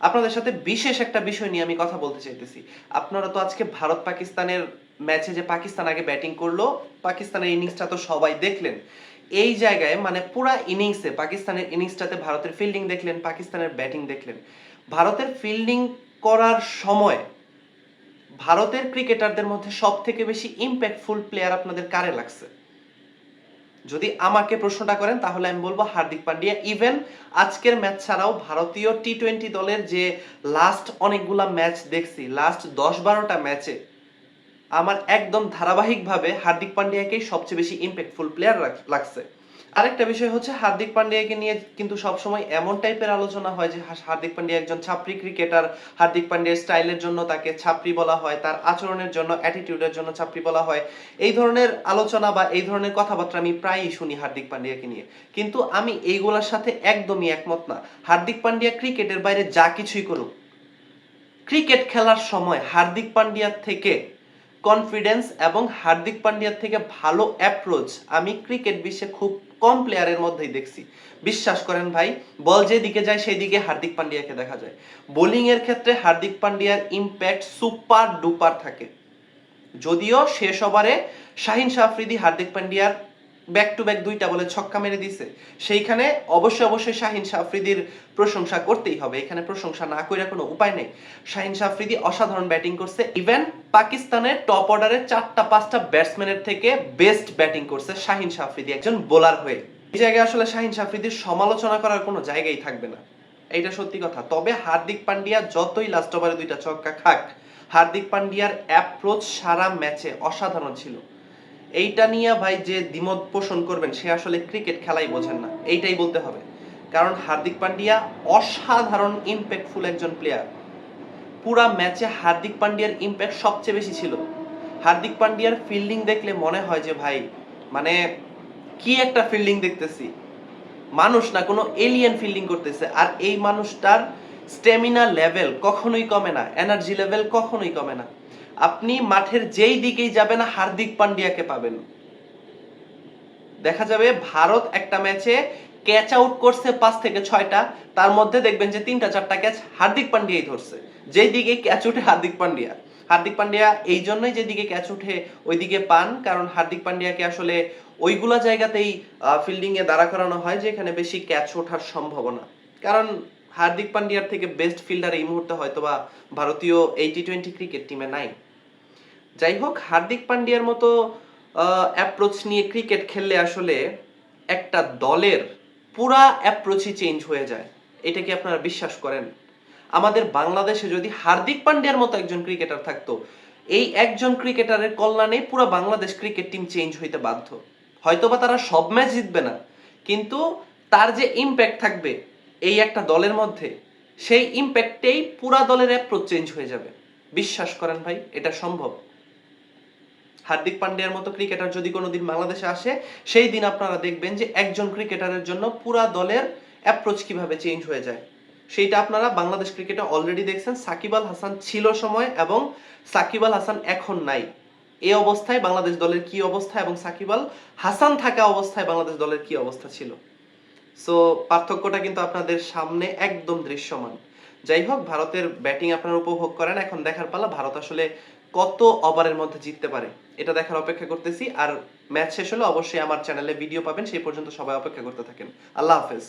আপনাদের সাথে বিশেষ একটা বিষয় নিয়ে আমি কথা বলতে চাইতেছি। আপনারা তো আজকে ভারত পাকিস্তানের ম্যাচে যে পাকিস্তান আগে ব্যাটিং করল, পাকিস্তানের ইনিংসটা তো সবাই দেখলেন। এই জায়গায় মানে পুরা ইনিংসে পাকিস্তানের ইনিংসটাতে ভারতের ফিল্ডিং দেখলেন, পাকিস্তানের ব্যাটিং দেখলেন। ভারতের ফিল্ডিং করার সময় ভারতের ক্রিকেটারদের মধ্যে সব থেকে বেশি ইম্প্যাক্টফুল প্লেয়ার আপনাদের কারে লাগছে? যদি আমাকে প্রশ্নটা করেন, তাহলে আমি বলব হার্দিক পান্ডিয়া। ইভেন আজকের ম্যাচ ছাড়াও ভারতীয় টি টোয়েন্টি দলের যে লাস্ট অনেকগুলা ম্যাচ দেখছি লাস্ট দশ বারোটা ম্যাচে, আমার একদম ধারাবাহিকভাবে হার্দিক পান্ডিয়াকেই সবচেয়ে বেশি ইম্প্যাক্টফুল প্লেয়ার লাগছে। আরেকটা বিষয় হচ্ছে হার্দিক পান্ডিয়াকে নিয়ে কিন্তু সবসময় এমন টাইপের আলোচনা হয় যে হার্দিক পান্ডিয়া একজন ছাপরি ক্রিকেটার। হার্দিক পান্ডিয়ার স্টাইলের জন্য তাকে ছাপরি বলা হয়, তার আচরণের জন্য অ্যাটিটিউডের জন্য ছাপরি বলা হয়। এই ধরনের আলোচনা বা এই ধরনের কথাবার্তা আমি প্রায়ই শুনি হার্দিক পান্ডিয়াকে নিয়ে। কিন্তু আমি এইগুলোর সাথে একদমই একমত না। হার্দিক পান্ডিয়া ক্রিকেটের বাইরে যা কিছুই করুক, ক্রিকেট খেলার সময় হার্দিক পান্ডিয়ার থেকে কনফিডেন্স এবং হার্দিক পান্ডিয়ার থেকে ভালো অ্যাপ্রোচ আমি ক্রিকেট বিশ্বে খুব কম প্লেয়ারের মধ্যেই দেখছি। বিশ্বাস করেন ভাই, বল যেদিকে যায় সেই দিকে হার্দিক পান্ডিয়াকে দেখা যায়। বোলিং এর ক্ষেত্রে হার্দিক পান্ডিয়ার ইম্প্যাক্ট সুপার ডুপার থাকে। যদিও শেষ ওভারে শাহিন শাহ হার্দিক পান্ডিয়ার ব্যাক টু ব্যাক দুইটা বলে ছক্কা মেরে দিছে। সেইখানে অবশ্যই অবশ্যই শাহিন শাহ আফ্রিদির প্রশংসা করতেই হবে। এখানে প্রশংসা না করে কোনো উপায় নেই। শাহিন শাহ আফ্রিদি অসাধারণ ব্যাটিং করছে। ইভেন পাকিস্তানের টপ অর্ডারের চারটা, পাঁচটা ব্যাটসম্যানের থেকে বেস্ট ব্যাটিং করছে শাহিন শাহ আফ্রিদি একজন বোলার হয়ে। এই জায়গায় আসলে শাহিন শাহ আফ্রিদির সমালোচনা করার কোনো জায়গাই থাকবে না। এইটা সত্যি কথা। তবে হার্দিক পান্ডিয়া যতই লাস্ট ওভারে দুইটা ছক্কা খাক, হার্দিক পান্ডিয়ার অ্যাপ্রোচ সারা ম্যাচে অসাধারণ ছিল। এইটা নিয়ে ভাই যে দ্বিমত পোষণ করবেন, সে আসলে ক্রিকেট খেলাই বোঝেন না। এইটাই বলতে হবে। কারণ হার্দিক পান্ডিয়া অসাধারণ ইম্প্যাক্টফুল একজন প্লেয়ার পুরা ম্যাচে হার্দিক পান্ডিয়ার ইম্প্যাক্ট সবচেয়ে বেশি ছিল। হার্দিক পান্ডিয়ার ফিল্ডিং দেখলে মনে হয় যে ভাই মানে কি একটা ফিল্ডিং দেখতেছি। মানুষ না, কোনো এলিয়েন ফিল্ডিং করতেছে। আর এই মানুষটার স্টেমিনা লেভেল কখনোই কমে না। এনার্জি লেভেল কখনোই কমে না। আপনি মাঠের যেই দিকেই যাবেন, হার্দিক পান্ডিয়াকে পাবেন। দেখা যাবে ভারত একটা ম্যাচে ক্যাচ আউট করছে পাঁচ থেকে ছয়টা, তার মধ্যে দেখবেন যে তিনটা চারটা ক্যাচ হার্দিক পান্ডিয়াই ধরছে। যেই দিকে ক্যাচ উঠে হার্দিক পান্ডিয়া। হার্দিক পান্ডিয়া এই জন্যই যেদিকে ক্যাচ উঠে ওইদিকে পান, কারণ হার্দিক পান্ডিয়াকে আসলে ওইগুলা জায়গাতেই ফিল্ডিং এ দাঁড়া করানো হয় যেখানে বেশি ক্যাচ ওঠার সম্ভাবনা। কারণ হার্দিক পান্ডিয়ার থেকে বেস্ট ফিল্ডার এই মুহূর্তে হয়তো বা ভারতীয় এই টি টোয়েন্টি ক্রিকেট টিমে নাই। যাই হোক হার্দিক পান্ডিয়ার মতো অ্যাপ্রোচ নিয়ে ক্রিকেট খেললে আসলে একটা দলের পুরা অ্যাপ্রোচই চেঞ্জ হয়ে যায়। এটা কি আপনারা বিশ্বাস করেন? আমাদের বাংলাদেশে যদি হার্দিক পান্ডিয়ার মতো একজন ক্রিকেটার থাকতো, এই একজন ক্রিকেটারের কল্যাণে পুরো বাংলাদেশ ক্রিকেট টিম চেঞ্জ হইতে বাধ্য। হয়তোবা তারা সব ম্যাচ জিতবে না, কিন্তু তার যে ইম্প্যাক্ট থাকবে এই একটা দলের মধ্যে, সেই ইম্প্যাক্টেই পুরা দলের অ্যাপ্রোচ চেঞ্জ হয়ে যাবে। বিশ্বাস করেন ভাই, এটা সম্ভব। হার্দিক পান্ডিয়ার মতো ক্রিকেটার যদি কোনোদিন বাংলাদেশে আসে, সেই দিন আপনারা দেখবেন যে একজন ক্রিকেটারের জন্য পুরা দলের অ্যাপ্রোচ কীভাবে চেঞ্জ হয়ে যায়। সেইটা আপনারা বাংলাদেশ ক্রিকেটে অলরেডি দেখছেন। সাকিব আল হাসান ছিল সময় এবং সাকিব আল হাসান এখন নাই। এই অবস্থায় বাংলাদেশ দলের কি অবস্থা এবং সাকিব আল হাসান থাকা অবস্থায় বাংলাদেশ দলের কি অবস্থা ছিল? সো পার্থক্যটা কিন্তু আপনাদের সামনে একদম দৃশ্যমান। যাই হোক, ভারতের ব্যাটিং আপনারা উপভোগ করেন। এখন দেখার পালা, ভারত আসলে কত ওভারের মধ্যে জিততে পারে, এটা দেখার অপেক্ষা করতেছি। আর ম্যাচ শেষ হলে অবশ্যই আমার চ্যানেলে ভিডিও পাবেন, সেই পর্যন্ত সবাই অপেক্ষা করতে থাকেন। আল্লাহ হাফেজ।